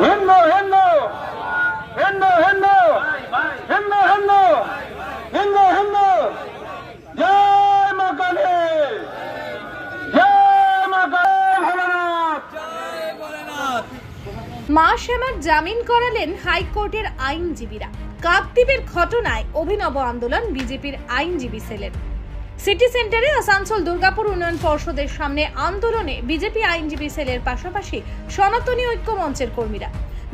হিন্দু হিন্দু মা কালী মা শ্যামার জামিন করালেন হাইকোর্টের আইনজীবীরা। কাকদ্বীপের ঘটনায় অভিনব আন্দোলন বিজেপির আইনজীবী সেলের সিটি সেন্টারে আসানসোল দুর্গাপুর উন্নয়ন পর্ষদের সামনে আন্দোলনে বিজেপি আইনজীবী সেলের পাশাপাশি সনাতনী ঐক্য মঞ্চের কর্মীরা।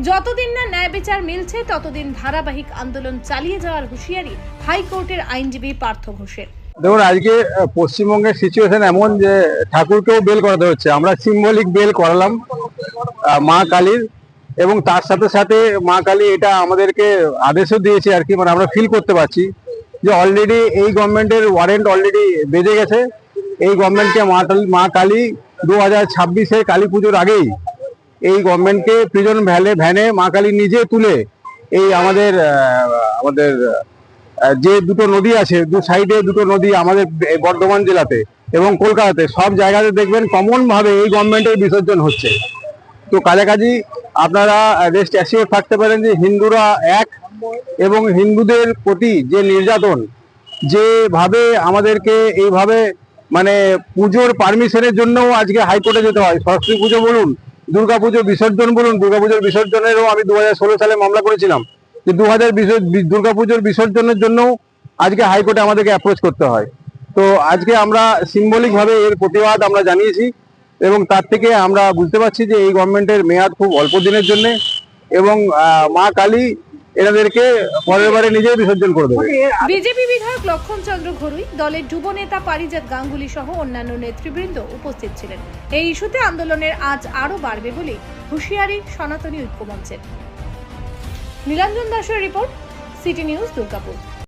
যতদিন না ন্যায় বিচার মিলছে, ততদিন ধারাবাহিক আন্দোলন চালিয়ে যাওয়ার হুঁশিয়ারি হাইকোর্টের আইনজীবী পার্থ ঘোষের। দেখুন, আজকে পশ্চিমবঙ্গের সিচুয়েশন এমন যে, ঠাকুরকেও বেল করাতে হচ্ছে। আমরা সিম্বলিক বেল করালাম মা কালীর এবং তার সাথে সাথে মা কালী এটা আমাদেরকে আদেশও দিয়েছে আর কি মানে আমরা ফিল করতে পারছি। যে অলরেডি এই গভর্নমেন্টের ওয়ারেন্ট অলরেডি বেজে গেছে। এই গভর্নমেন্টকে মা কালী- দু হাজার ছাব্বিশে কালী পুজোর আগেই এই গভর্নমেন্টকে প্রিজন ভ্যালে, ভ্যানে মা কালী নিজে তুলে এই আমাদের আমাদের যে দুটো নদী আছে, দু সাইডে দুটো নদী আমাদের বর্ধমান জেলাতে এবং কলকাতাতে, সব জায়গাতে দেখবেন কমন ভাবে এই গভর্নমেন্টের বিসর্জন হচ্ছে। তো কাছাকাছি আপনারা রেস্ট অ্যাসিওর থাকতে পারেন যে হিন্দুরা এক এবং হিন্দুদের প্রতি যে নির্যাতন, যেভাবে আমাদেরকে এইভাবে মানে পুজোর পারমিশনের জন্যও আজকে হাইকোর্টে যেতে হয়। সরস্বতী পুজো বলুন, দুর্গা পুজো বিসর্জন বলুন, দুর্গা পুজোর বিসর্জনেরও আমি দু হাজার ষোলো সালে মামলা করেছিলাম। যে দু হাজার দুর্গা পুজোর বিসর্জনের জন্য আজকে হাইকোর্টে আমাদেরকে অ্যাপ্রোচ করতে হয়। তো আজকে আমরা সিম্বলিকভাবে এর প্রতিবাদ আমরা জানিয়েছি এবং তার থেকে আমরা বুঝতে পারছি যে এই গভর্নমেন্টের মেয়াদ খুব অল্প দিনের জন্য এবং মা কালী এনাদেরকে পরের বারে নিজেই বিসর্জন করে দেবে। বিজেপি বিধায়ক লক্ষণ চন্দ্র ঘরুই দলের যুব নেতা পারিজাত গাঙ্গুলি সহ অন্যান্য নেতৃবৃন্দ উপস্থিত ছিলেন। এই ইস্যুতে আন্দোলনের আজ আরও বাড়বে বলে হুঁশিয়ারি সনাতনী ঐক্যমঞ্চের। নীলাঞ্জন দাসের রিপোর্ট সিটি নিউজ দুর্গাপুর।